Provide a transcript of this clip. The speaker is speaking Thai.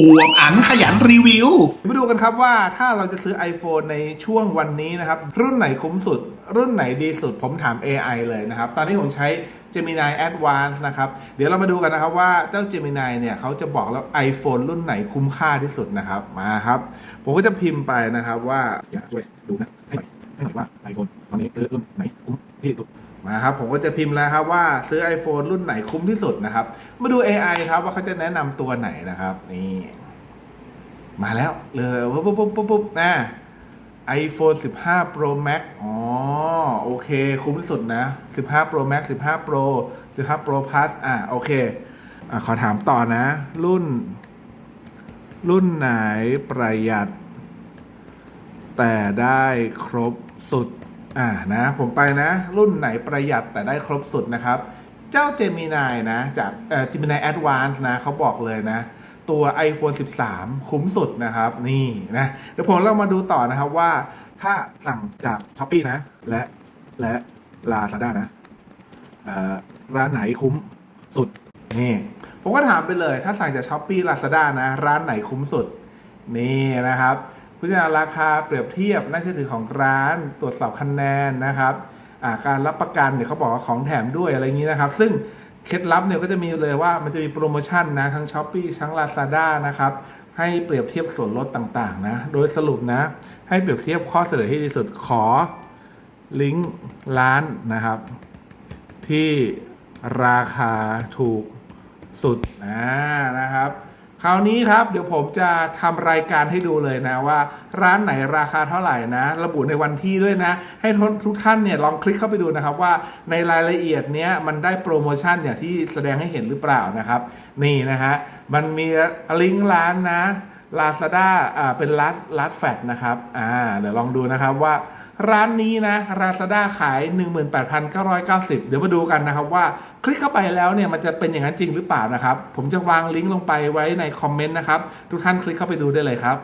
อวมอันขยันรีวิว มาดูกันครับว่าถ้าเราจะซื้อ iPhone ในช่วงวันนี้นะครับ รุ่นไหนคุ้มสุด รุ่นไหนดีสุดผมถาม AI เลยนะครับ ตอนนี้ผมใช้ Gemini Advance นะครับ เดี๋ยวเรามาดูกันนะครับว่าเจ้า Gemini เนี่ยเขาจะบอกแล้ว iPhone รุ่นไหนคุ้มค่าที่สุดนะครับ มาครับ ผมก็จะพิมพ์ไปนะครับว่า อยากช่วยดูนะให้หน่อยให้หน่อยว่า iPhone ตอนนี้ซื้อรุ่นไหนคุ้มที่สุด มาครับผมก็จะพิมพ์แล้วครับว่าซื้อ iPhone รุ่นไหนคุ้มที่สุดนะครับ มาดู AI ครับว่าเขาจะแนะนำตัวไหนนะครับ นี่ มาแล้วเลยปุ๊บปุ๊บปุ๊บปุ๊บปุ๊บนะ iPhone 15 Pro Max อ๋อ โอเค คุ้มที่สุดนะ 15 Pro Max 15 Pro 15 Pro Plus อะ โอเคอะขอถามต่อนะ รุ่น รุ่นไหนประหยัด แต่ได้ครบสุด อ่านะผมไปนะ รุ่นไหนประหยัดแต่ได้ครบสุดนะครับ เจ้า Gemini นะ จากเอ่อ Gemini Advance นะเขาบอกเลยนะ ตัว iPhone 13 คุ้มสุดนะครับ นี่นะเดี๋ยวผมเรามาดูต่อนะครับว่าถ้าสั่งจาก s h อ p e e นะ และและ Lazada นะเอ่อร้านไหนคุ้มสุดนี่ผมก็ถามไปเลย ถ้าสั่งจาก s h อ p e e Lazada นะ ร้านไหนคุ้มสุด นี่นะครับ พิจารณาราคาเปรียบเทียบน่าเชื่อถือของร้าน ตรวจสอบคะแนนนะครับาการรับประกันเนี่ยเขาบอกว่าของแถมด้วยอะไรอย่างนี้นะครับ ซึ่งเคล็ดลับเนี่ยก็จะมีเลยว่ามันจะมีโปรโมชั่นนะทั้ง s h อ p e e ทั้ง Lazada นะครับให้เปรียบเทียบส่วนลดต่างๆนะโดยสรุปนะ ให้เปรียบเทียบข้อเสนอที่ดีสุดขอลิงก์ร้านนะครับ ที่ราคาถูกสุดอ่านะครับ คราวนี้ครับเดี๋ยวผมจะทำรายการให้ดูเลยนะว่า ร้านไหนราคาเท่าไหร่นะ ระบุในวันที่ด้วยนะ ให้ทุกท่านเนี่ยลองคลิกเข้าไปดูนะครับว่าในรายละเอียดเนี้ยมันได้โปรโมชั่นอย่างที่แสดงให้เห็นหรือเปล่านะครับ นี่นะฮะมันมีลิงก์ร้านนะ Lazada อ่าเป็น Last Last Fat นะครับอ่าเดี๋ยวลองดูนะครับว่า ร้านนี้นะ Lazada ขาย 18,990 เดี๋ยวมาดูกันนะครับว่าคลิกเข้าไปแล้วเนี่ยมันจะเป็นอย่างนั้นจริงหรือเปล่านะครับ ผมจะวางลิงก์ลงไปไว้ในคอมเมนต์นะครับ ทุกท่านคลิกเข้าไปดูได้เลยครับ